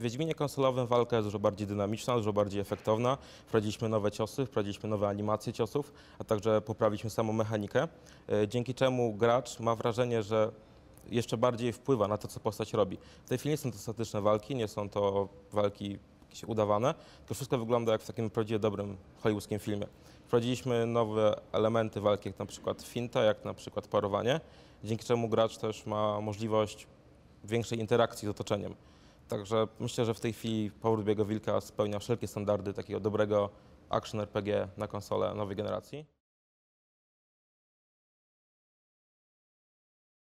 Wiedźminie konsolowym walka jest dużo bardziej dynamiczna, dużo bardziej efektowna. Wprowadziliśmy nowe ciosy, wprowadziliśmy nowe animacje ciosów, a także poprawiliśmy samą mechanikę, e, dzięki czemu gracz ma wrażenie, że jeszcze bardziej wpływa na to, co postać robi. W tej chwili nie są to statyczne walki, nie są to walki jakieś udawane, to wszystko wygląda jak w takim prawdziwie dobrym hollywoodzkim filmie. Wprowadziliśmy nowe elementy walki, jak na przykład finta, jak na przykład parowanie, dzięki czemu gracz też ma możliwość większej interakcji z otoczeniem. Także myślę, że w tej chwili Powrót Biego Wilka spełnia wszelkie standardy takiego dobrego action RPG na konsolę nowej generacji.